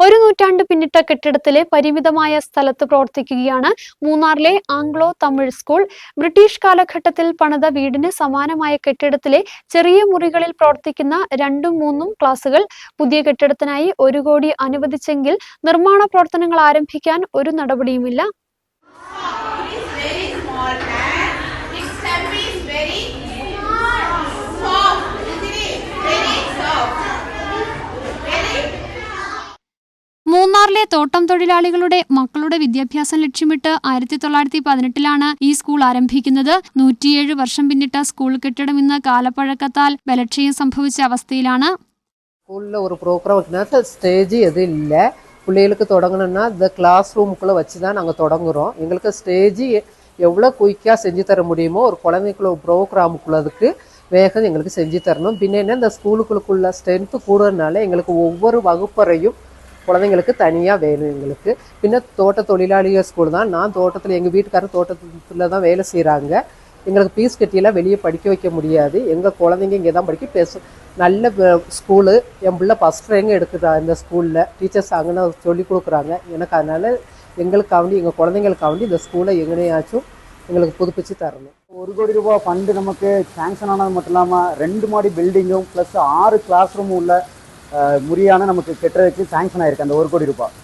ഒരു നൂറ്റാണ്ട് പിന്നിട്ട കെട്ടിടത്തിലെ പരിമിതമായ സ്ഥലത്ത് പ്രവർത്തിക്കുകയാണ് മൂന്നാറിലെ ആംഗ്ലോ തമിഴ് സ്കൂൾ. ബ്രിട്ടീഷ് കാലഘട്ടത്തിൽ പണിത വീടിന് സമാനമായ കെട്ടിടത്തിലെ ചെറിയ മുറികളിൽ പ്രവർത്തിക്കുന്ന രണ്ടും മൂന്നും ക്ലാസുകൾ. പുതിയ കെട്ടിടത്തിനായി ഒരു കോടി അനുവദിച്ചെങ്കിൽ നിർമ്മാണ പ്രവർത്തനങ്ങൾ ആരംഭിക്കാൻ ഒരു നടപടിയുമില്ല. മൂന്നാറിലെ തോട്ടം തൊഴിലാളികളുടെ മക്കളുടെ വിദ്യാഭ്യാസം ലക്ഷ്യമിട്ട് ആയിരത്തി തൊള്ളായിരത്തി പതിനെട്ടിലാണ് ഈ സ്കൂൾ ആരംഭിക്കുന്നത് നൂറ്റിയേഴ് വർഷം പിന്നിട്ട സ്കൂൾ കെട്ടിടം ഇന്ന് കാലപ്പഴക്കത്താൽ ബലക്ഷയം സംഭവിച്ച അവസ്ഥയിലാണ് ஸ்கூலில் ஒரு ப்ரோக்ராம் வைக்கணும்னா ஸ்டேஜ் எதுவும் இல்லை பிள்ளைகளுக்கு தொடங்கணும்னா இந்த கிளாஸ் ரூமுக்குள்ளே வச்சு தான் நாங்கள் தொடங்குறோம் எங்களுக்கு ஸ்டேஜ் எவ்வளோ குயிக்காக செஞ்சு தர முடியுமோ ஒரு குழந்தைக்குள்ள ப்ரோக்ராமுக்குள்ளதுக்கு வேகம் எங்களுக்கு செஞ்சு தரணும் பின்ன என்ன இந்த ஸ்கூலுக்குள்ள ஸ்ட்ரென்த்து கூடுறதுனால எங்களுக்கு ஒவ்வொரு வகுப்பறையும் குழந்தைங்களுக்கு தனியாக வேணும் எங்களுக்கு. பின்ன தோட்ட தொழிலாளிகள் ஸ்கூல் தான். நான் தோட்டத்தில் எங்கள் வீட்டுக்காரர் தோட்டத்தில் தான் வேலை செய்கிறாங்க எங்களுக்கு ஃபீஸ் கட்டியெல்லாம் வெளியே படிக்க வைக்க முடியாது. எங்கள் குழந்தைங்க இங்கே தான் படிக்க பேச நல்ல ஸ்கூலு என் பிள்ளை ஃபஸ்ட் ரேங்க் எடுக்குதா இந்த ஸ்கூலில் டீச்சர்ஸ் அங்கே சொல்லி கொடுக்குறாங்க. எனக்கு அதனால் எங்களுக்காண்டி எங்கள் குழந்தைங்களுக்காண்டி இந்த ஸ்கூலை எங்கேயாச்சும் எங்களுக்கு புதுப்பிச்சு தரணும். ஒரு கோடி ரூபாய் ஃபண்டு நமக்கு சேங்ஷன் ஆனது மட்டும் இல்லாமல் ரெண்டு மாடி பில்டிங்கும் ப்ளஸ் ஆறு கிளாஸ் ரூமும் உள்ள முறையான நமக்கு கெட்டுறதுக்கு சாங்ஷன் ஆயிருக்கு அந்த ஒரு கோடி ரூபாய்.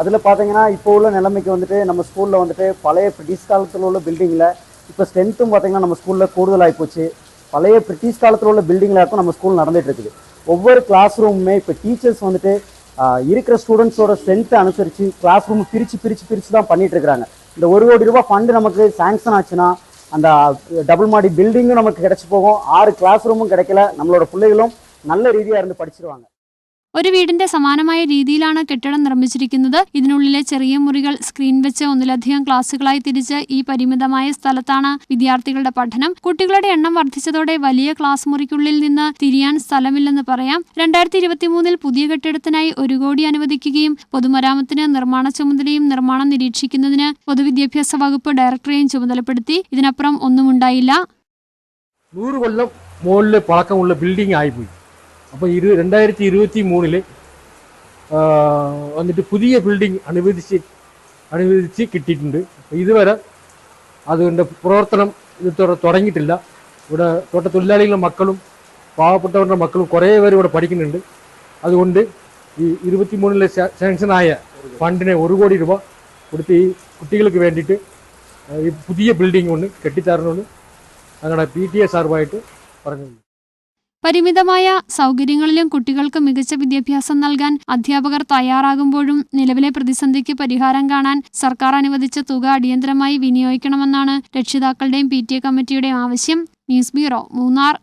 அதில் பார்த்தீங்கன்னா இப்போ உள்ள நிலைமைக்கு வந்துட்டு நம்ம ஸ்கூலில் வந்துட்டு பழைய பிரிட்டிஷ் காலத்தில் உள்ள பில்டிங்கில் இப்போ ஸ்ட்ரென்த்தும் பார்த்தீங்கன்னா நம்ம ஸ்கூலில் கூடுதலாகி போச்சு. பழைய பிரிட்டிஷ் காலத்தில் உள்ள பில்டிங்கில் இருக்கும் நம்ம ஸ்கூல் நடந்துகிட்டு இருக்குது. ஒவ்வொரு கிளாஸ் ரூமுமே இப்போ டீச்சர்ஸ் வந்துட்டு இருக்கிற ஸ்டூடெண்ட்ஸோட ஸ்ட்ரென்த்தை அனுசரித்து கிளாஸ் ரூம் பிரித்து பிரித்து பிரித்து தான் பண்ணிகிட்டு இருக்கிறாங்க. இந்த ஒரு கோடி ரூபாய் ஃபண்டு நமக்கு சாங்ஷன் ஆச்சுன்னா அந்த டபுள் மாடி பில்டிங்கும் நமக்கு கிடச்சி போகும். ஆறு கிளாஸ் ரூமும் கிடைக்கல. நம்மளோட பிள்ளைகளும் நல்ல ரீதியாக இருந்து படிச்சிருவாங்க. ഒരു വീടിന്റെ സമാനമായ രീതിയിലാണ് കെട്ടിടം നിർമ്മിച്ചിരിക്കുന്നത്. ഇതിനുള്ളിലെ ചെറിയ മുറികൾ സ്ക്രീൻ വെച്ച് ഒന്നിലധികം ക്ലാസുകളായി തിരിച്ച് ഈ പരിമിതമായ സ്ഥലത്താണ് വിദ്യാർത്ഥികളുടെ പഠനം. കുട്ടികളുടെ എണ്ണം വർദ്ധിച്ചതോടെ വലിയ ക്ലാസ് മുറിക്കുള്ളിൽ നിന്ന് തിരിയാൻ സ്ഥലമില്ലെന്ന് പറയാം. രണ്ടായിരത്തി ഇരുപത്തിമൂന്നിൽ പുതിയ കെട്ടിടത്തിനായി ഒരു കോടി അനുവദിക്കുകയും പൊതുമരാമത്തിന് നിർമ്മാണ ചുമതലയും നിർമ്മാണം നിരീക്ഷിക്കുന്നതിന് പൊതുവിദ്യാഭ്യാസ വകുപ്പ് ഡയറക്ടറെയും ചുമതലപ്പെടുത്തി. ഇതിനപ്പുറം ഒന്നുമുണ്ടായില്ല. നൂറ് കൊല്ലം മുകളിൽ പഴക്കമുള്ള ബിൽഡിംഗ് ആയിപ്പോയി. അപ്പോൾ ഇരു രണ്ടായിരത്തി ഇരുപത്തി മൂന്നിൽ വന്നിട്ട് പുതിയ ബിൽഡിംഗ് അനുവദിച്ച് അനുവദിച്ച് കിട്ടിയിട്ടുണ്ട്. ഇതുവരെ അതിന്റെ പ്രവർത്തനം ഇത് തുട- തുടങ്ങിയിട്ടില്ല. ഇവിടെ തോട്ടത്തൊഴിലാളികളുടെ മക്കളും പാവപ്പെട്ടവരുടെ മക്കളും കുറേ പേര് ഇവിടെ പഠിക്കുന്നുണ്ട്. അതുകൊണ്ട് ഈ ഇരുപത്തി മൂന്നിലെ സാങ്ഷനായ ഫണ്ടിനെ ഒരു കോടി രൂപ കൊടുത്ത് ഈ കുട്ടികൾക്ക് വേണ്ടിയിട്ട് ഈ പുതിയ ബിൽഡിംഗ് ഒന്ന് കെട്ടിത്തരണമെന്ന് ഞങ്ങളുടെ പി ടി എ സാറുമായിട്ട് പറഞ്ഞു പരിമിതമായ സൗകര്യങ്ങളിലും കുട്ടികൾക്ക് മികച്ച വിദ്യാഭ്യാസം നൽകാൻ അധ്യാപകർ തയ്യാറാകുമ്പോഴും നിലവിലെ പ്രതിസന്ധിക്ക് പരിഹാരം കാണാൻ സർക്കാർ അനുവദിച്ച തുക അടിയന്തരമായി വിനിയോഗിക്കണമെന്നാണ് രക്ഷിതാക്കളുടെയും പി കമ്മിറ്റിയുടെയും ആവശ്യം. News bureau Munnar.